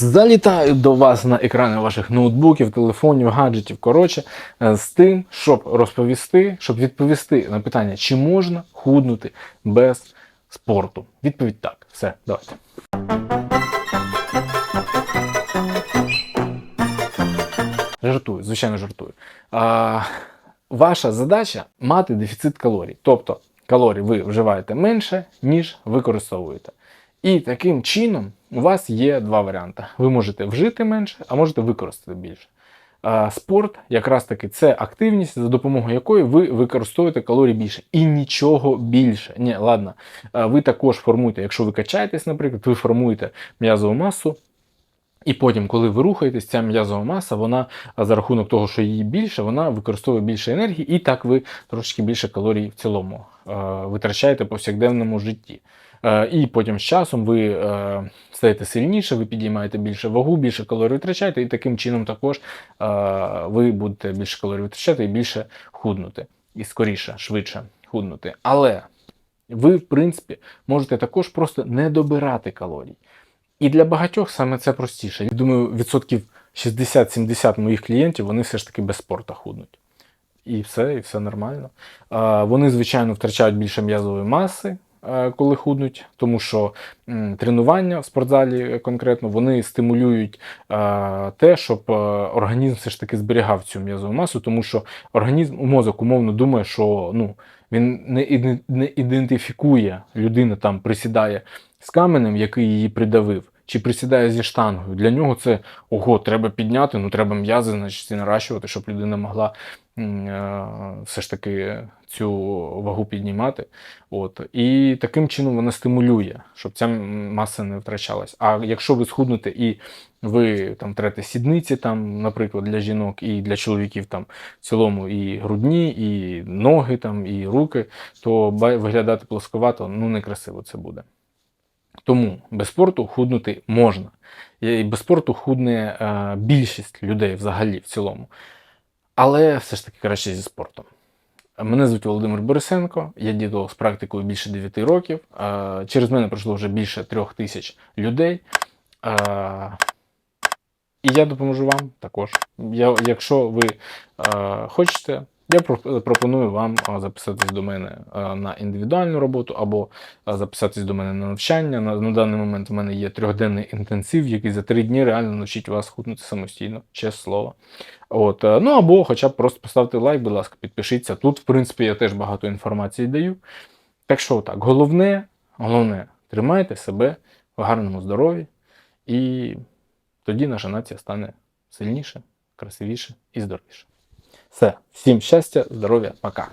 залітаю до вас на екрани ваших ноутбуків, телефонів, гаджетів. Коротше, е, з тим, щоб розповісти, щоб відповісти на питання, чи можна худнути без спорту. Відповідь так. Все, давайте. Жартую, звичайно, жартую. А, ваша задача мати дефіцит калорій. Тобто калорій ви вживаєте менше, ніж використовуєте. І таким чином у вас є два варіанти. Ви можете вжити менше, а можете використати більше. Спорт якраз таки це активність, за допомогою якої ви використовуєте калорій більше. І нічого більше. Ні, ладно, ви також формуєте, якщо ви качаєтесь, наприклад, ви формуєте м'язову масу. І потім, коли ви рухаєтесь, ця м'язова маса, вона за рахунок того, що її більше, вона використовує більше енергії, і так ви трошки більше калорій в цілому е, витрачаєте в повсякденному житті. Е, і потім з часом ви е, стаєте сильніше, ви підіймаєте більше вагу, більше калорій витрачаєте, і таким чином також е, ви будете більше калорій витрачати і більше худнути. І скоріше, швидше худнути. Але ви, в принципі, можете також просто не добирати калорій. І для багатьох саме це простіше. Я думаю, відсотків 60-70 моїх клієнтів вони все ж таки без спорту худнуть. І все, і все нормально. Вони, звичайно, втрачають більше м'язової маси, коли худнуть, тому що тренування в спортзалі конкретно вони стимулюють те, щоб організм все ж таки зберігав цю м'язову масу, тому що організм, мозок умовно думає, що ну, він не ідентифікує, людина там присідає з каменем, який її придавив, чи присідає зі штангою. Для нього це ого, треба підняти, ну треба м'язи, значить, наращувати, щоб людина могла е, все ж таки цю вагу піднімати. От. І таким чином вона стимулює, щоб ця маса не втрачалась. А якщо ви схуднете і ви там трете сідниці, там, наприклад, для жінок і для чоловіків там в цілому і грудні, і ноги, там, і руки, то виглядати плосковато ну некрасиво це буде. Тому без спорту худнути можна. І без спорту худне е, більшість людей взагалі в цілому. Але все ж таки краще зі спортом. Мене звуть Володимир Борисенко, я дієтолог з практикою більше 9 років. Е, Через мене пройшло вже більше трьох тисяч людей. Е, І я допоможу вам також. Я, якщо ви е, хочете, я пропоную вам е, записатись до мене е, на індивідуальну роботу або е, записатись до мене на навчання. На, на даний момент у мене є трьохденний інтенсив, який за три дні реально навчить вас худнути самостійно, чесне слово. От, е, ну або хоча б просто поставте лайк, будь ласка, підпишіться. Тут, в принципі, я теж багато інформації даю. Так що так, головне, головне, тримайте себе в гарному здоров'ї, і тоді наша нація стане сильніше, красивіше і здоровіше. Все, всім щастя, здоров'я, пока.